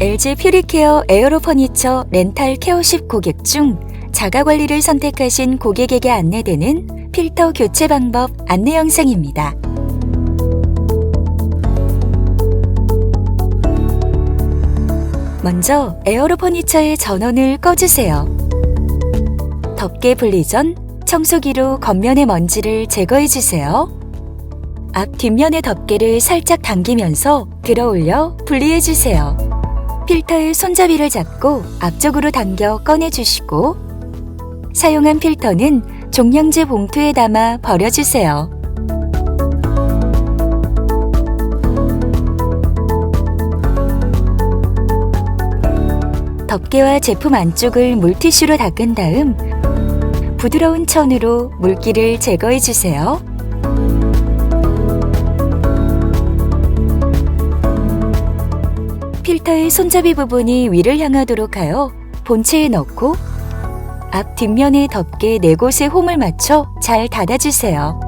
LG 퓨리케어 에어로 퍼니처 렌탈 케어십 고객 중 자가 관리를 선택하신 고객에게 안내되는 필터 교체 방법 안내 영상입니다. 먼저 에어로 퍼니처의 전원을 꺼주세요. 덮개 분리 전 청소기로 겉면의 먼지를 제거해주세요. 앞 뒷면의 덮개를 살짝 당기면서 들어 올려 분리해주세요. 필터의 손잡이를 잡고 앞쪽으로 당겨 꺼내주시고 사용한 필터는 종량제 봉투에 담아 버려주세요. 덮개와 제품 안쪽을 물티슈로 닦은 다음 부드러운 천으로 물기를 제거해 주세요. 필터의 손잡이 부분이 위를 향하도록 하여 본체에 넣고 앞 뒷면의 덮개 네 곳에 홈을 맞춰 잘 닫아주세요.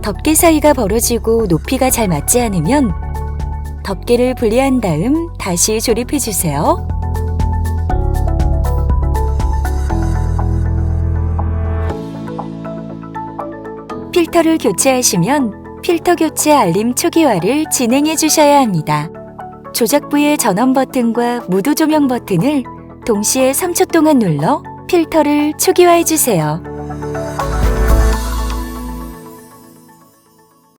덮개 사이가 벌어지고 높이가 잘 맞지 않으면 덮개를 분리한 다음 다시 조립해 주세요. 필터를 교체하시면 필터 교체 알림 초기화를 진행해 주셔야 합니다. 조작부의 전원 버튼과 무드 조명 버튼을 동시에 3초 동안 눌러 필터를 초기화해 주세요.